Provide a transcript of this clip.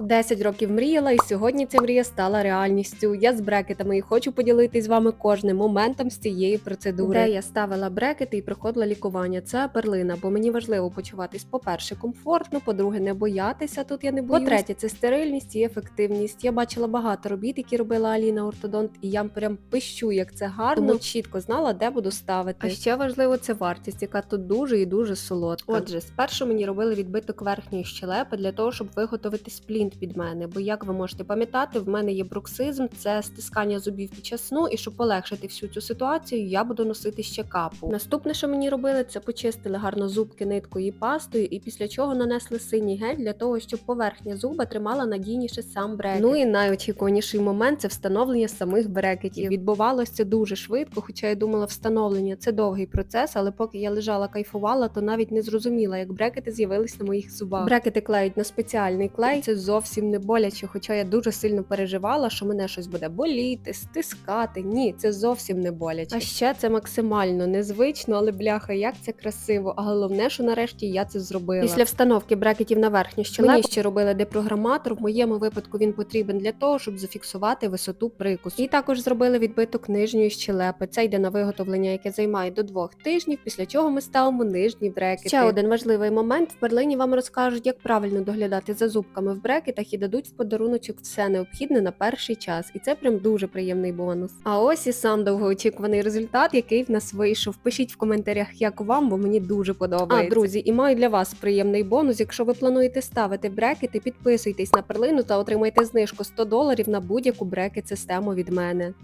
10 років мріяла, і сьогодні ця мрія стала реальністю. Я з брекетами і хочу поділитись з вами кожним моментом з цієї процедури. Де я ставила брекети і проходила лікування. Це перлина, бо мені важливо почуватись, по-перше, комфортно, по-друге, не боятися. Тут я не боюсь. По-третє, це стерильність і ефективність. Я бачила багато робіт, які робила Аліна Ортодонт, і я прям пищу, як це гарно. Тому чітко знала, де буду ставити. А ще важливо це вартість, яка тут дуже і дуже солодка. Отже, спершу мені робили відбиток верхньої щелепи для того, щоб виготовити сплінт під мене. Бо, як ви можете пам'ятати, в мене є бруксизм, це стискання зубів під час сну, і щоб полегшити всю цю ситуацію, я буду носити ще капу. Наступне, що мені робили, це почистили гарно зубки ниткою і пастою, і після чого нанесли синій гель для того, щоб поверхня зуба тримала надійніше сам брекет. Ну і найочікуваніший момент це встановлення самих брекетів. Відбувалося це дуже швидко, хоча я думала, встановлення це довгий процес, але поки я лежала кайфувала, то навіть не зрозуміла, як брекети з'явились на моїх зубах. Брекети клеють на спеціальний клей. Це зовсім не боляче, хоча я дуже сильно переживала, що мене щось буде боліти, стискати. Ні, це зовсім не боляче. А ще це максимально незвично, але бляха, як це красиво. А головне, що нарешті я це зробила. Після встановки брекетів на верхню щелепу мені ще робили депрограматор. В моєму випадку він потрібен для того, щоб зафіксувати висоту прикусу. І також зробили відбиток нижньої щелепи. Це йде на виготовлення, яке займає до двох тижнів, після чого ми ставимо нижні брекети. Ще один важливий момент в Берлині вам розкажуть, як правильно доглядати за зубками в брекетах і дадуть в подаруночок все необхідне на перший час. І це прям дуже приємний бонус. А ось і сам довгоочікуваний результат, який в нас вийшов. Пишіть в коментарях, як вам, бо мені дуже подобається. А, друзі, і маю для вас приємний бонус. Якщо ви плануєте ставити брекети, підписуйтесь на перлину та отримайте знижку 100 доларів на будь-яку брекет систему від мене.